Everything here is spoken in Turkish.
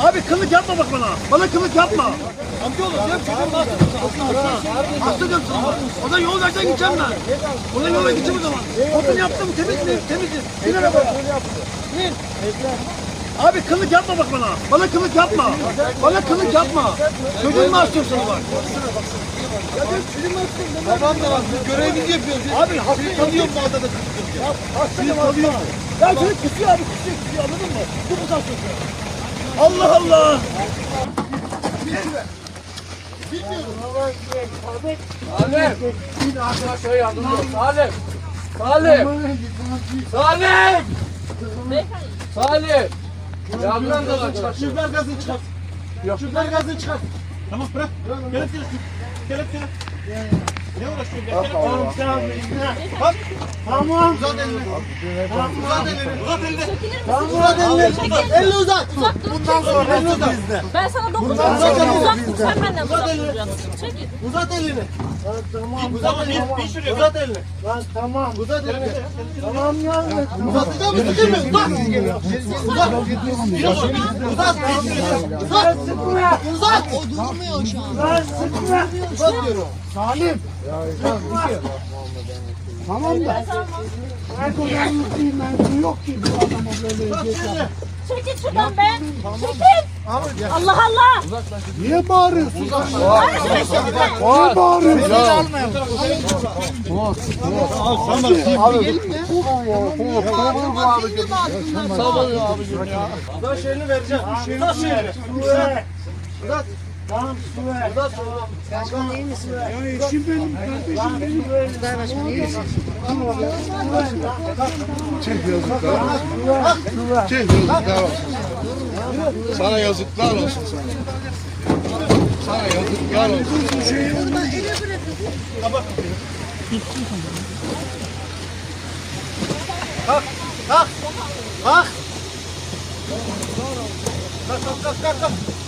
Abi kılık yapma bak bana. Bana kılık yapma. Amcaoğlu diyorum çocuğum hasta. Hasta diyorum sana. O da yol versen gideceğim ben. Ona yola gideceğim o zaman. Otunu yaptım temiz mi? Temiz mi? Bin arabaya. Bin. Abi kılık yapma bak bana. Bana kılık yapma. Bana kılık yapma. Çocuğumu hastayım sana bak. Ya ben çocuğumu hastayım. Tamam tamam biz görevimizi yapıyoruz. Abi hastayım. Tanıyorum bu adada. Hastayım hastayım. Ya çocuk kusuyor abi kusuyor kusuyor anladın mı? Bu bu hastası. Allah Allah. Salim! Salim! Salim! Salim! Yardım da Şifrer gazını çıkart. Şifrer gazını çıkart. Tamam bırak. Kelepçele Kelepçele. Ne uğraşıyorsun? Tamam tamam. Bak. Tamam. Uzat elini. Uzat elini. Uzat elini. Uzat elini. Elini uzat. Bundan sonra elini uzat. Ben sana dokunacağım. Uzak dur. Sen benden duracaksın. Çekil. Uzat elini. Tamam. Uzat Tamam. elini. Uzat elini. Lan tamam. Uzat elini. Tamam ya. Uzatacak mısın değil mi? Uzat. Uzat. Uzat. Uzat. Sıkma. Uzat. Lan sıkma. Uzat diyorum. Salim. Tamam da. Ben kocanlıklıyım ben. Yok ki bu adama böyle Çekil şuradan be. Çekil. Allah Allah. Niye bağırıyorsun? Çekil be. Niye bağırıyorsun? Uzat şeyini vereceğim. Uzat şeyini. Suve. Tamam Suve. Uzat. Başkan iyi misin? Ya eşim benim kardeşim benim. Suve başkan iyi misin? Çek yazıklar olsun. Çek yazıklar olsun. Sana yazıklar olsun sana. Sana yazıklar olsun. Kalk. Kalk. Kalk kalk kalk kalk.